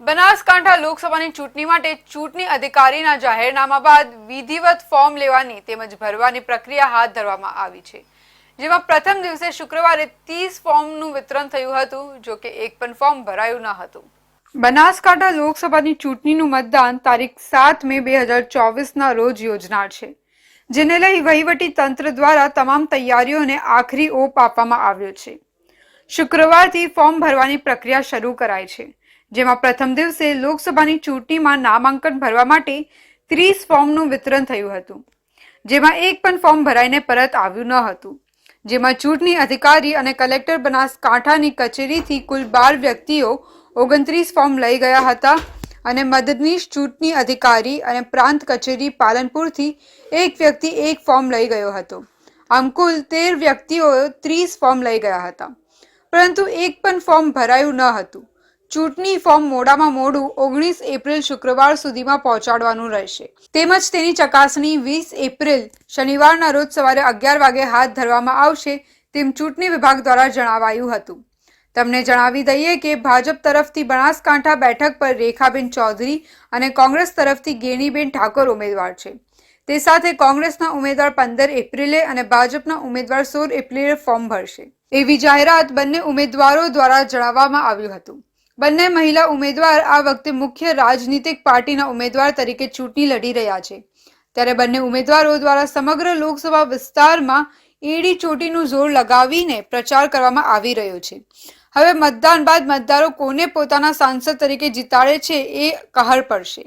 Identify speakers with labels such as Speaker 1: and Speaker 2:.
Speaker 1: બનાસકાંઠા લોકસભાની ચૂંટણી માટે ચૂંટણી અધિકારીના જાહેરનામા બાદ વિધિવત ફોર્મ લેવાની તેમજ ભરવાની પ્રક્રિયા હાથ ધરવામાં આવી છે. જેમાં પ્રથમ દિવસે શુક્રવારે ત્રીસ ફોર્મનું વિતરણ થયું હતું, જો કે એક પણ ફોર્મ ભરાયું ન હતું. બનાસકાંઠા લોકસભાની ચૂંટણીનું મતદાન તારીખ સાત મે બે હજાર ચોવીસના રોજ યોજનાર છે, જેને લઈ વહીવટી તંત્ર દ્વારા તમામ તૈયારીઓને આખરી ઓપ આપવામાં આવ્યો છે. શુક્રવારથી ફોર્મ ભરવાની પ્રક્રિયા શરૂ કરાઈ છે. જેમાં પ્રથમ દિવસે લોકસભાની ચૂંટણીમાં નામાંકન ભરવા માટે ત્રીસ ફોર્મનું વિતરણ થયું હતું. જેમાં એક પણ ફોર્મ ભરાઈને પરત આવ્યું ન હતું. જેમાં ચૂંટણી અધિકારી અને કલેક્ટર બનાસકાંઠાની કચેરીથી કુલ બાર વ્યક્તિઓ ઓગણત્રીસ ફોર્મ લઈ ગયા હતા અને મદદનીશ ચૂંટણી અધિકારી અને પ્રાંત કચેરી પાલનપુરથી એક વ્યક્તિ એક ફોર્મ લઈ ગયો હતો. આમ કુલ તેર વ્યક્તિઓ ત્રીસ ફોર્મ લઈ ગયા હતા. પરંતુ એક પણ ફોર્મ ભરાયું ન હતું. ચૂંટણી ફોર્મ મોડામાં મોડું ઓગણીસ એપ્રિલ શુક્રવાર સુધીમાં પહોંચાડવાનું રહેશે. તેમજ તેની ચકાસણી વીસ એપ્રિલ શનિવારના રોજ સવારે અગિયાર વાગે હાથ ધરવામાં આવશે તેમ ચૂંટણી વિભાગ દ્વારા જણાવાયું હતું. તમને જણાવી દઈએ કે ભાજપ તરફથી બનાસકાંઠા બેઠક પર રેખાબેન ચૌધરી અને કોંગ્રેસ તરફથી ગેણીબેન ઠાકોર ઉમેદવાર છે. તે સાથે કોંગ્રેસના ઉમેદવાર પંદર એપ્રિલે અને ભાજપના ઉમેદવાર સોળ એપ્રિલે ફોર્મ ભરશે. એવી જાહેરાત બંને ઉમેદવારો દ્વારા જણાવવામાં આવ્યું હતું. બંને મહિલા ઉમેદવાર આ વખતે મુખ્ય રાજનીતિક પાર્ટીના ઉમેદવાર તરીકે ચૂંટણી લડી રહ્યા છે. ત્યારે બંને ઉમેદવારો દ્વારા સમગ્ર લોકસભા વિસ્તારમાં એડી ચોટીનું જોર લગાવીને પ્રચાર કરવામાં આવી રહ્યો છે. હવે મતદાન બાદ મતદારો કોને પોતાના સાંસદ તરીકે જીતાડે છે એ કહર પડશે.